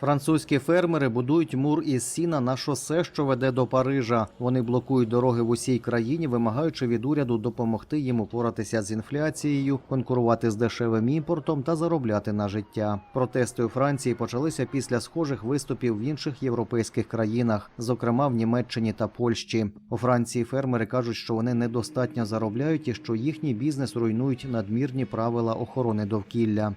Французькі фермери будують мур із сіна на шосе, що веде до Парижа. Вони блокують дороги в усій країні, вимагаючи від уряду допомогти їм упоратися з інфляцією, конкурувати з дешевим імпортом та заробляти на життя. Протести у Франції почалися після схожих виступів в інших європейських країнах, зокрема в Німеччині та Польщі. У Франції фермери кажуть, що вони недостатньо заробляють і що їхній бізнес руйнують надмірні правила охорони довкілля.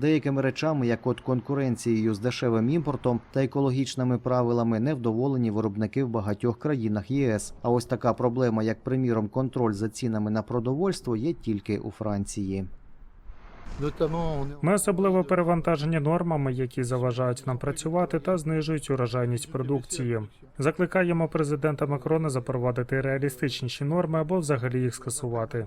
Деякими речами, як от конкуренцією з дешевим імпортом та екологічними правилами, невдоволені виробники в багатьох країнах ЄС. А ось така проблема, як приміром, контроль за цінами на продовольство, є тільки у Франції. Ми особливо перевантажені нормами, які заважають нам працювати та знижують урожайність продукції. Закликаємо президента Макрона запровадити реалістичніші норми або взагалі їх скасувати.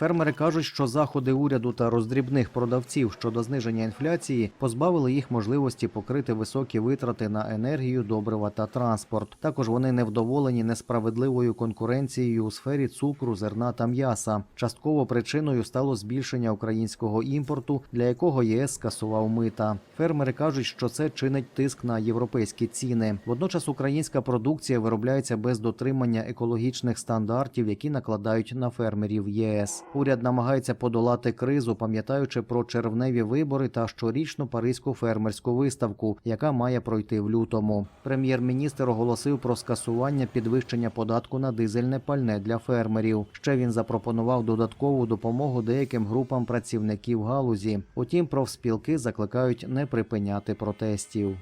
Фермери кажуть, що заходи уряду та роздрібних продавців щодо зниження інфляції позбавили їх можливості покрити високі витрати на енергію, добрива та транспорт. Також вони невдоволені несправедливою конкуренцією у сфері цукру, зерна та м'яса. Частково причиною стало збільшення українського імпорту, для якого ЄС скасував мита. Фермери кажуть, що це чинить тиск на європейські ціни. Водночас українська продукція виробляється без дотримання екологічних стандартів, які накладають на фермерів ЄС. Уряд намагається подолати кризу, пам'ятаючи про червневі вибори та щорічну паризьку фермерську виставку, яка має пройти в лютому. Прем'єр-міністр оголосив про скасування підвищення податку на дизельне пальне для фермерів. Ще він запропонував додаткову допомогу деяким групам працівників галузі. Утім, профспілки закликають не припиняти протестів.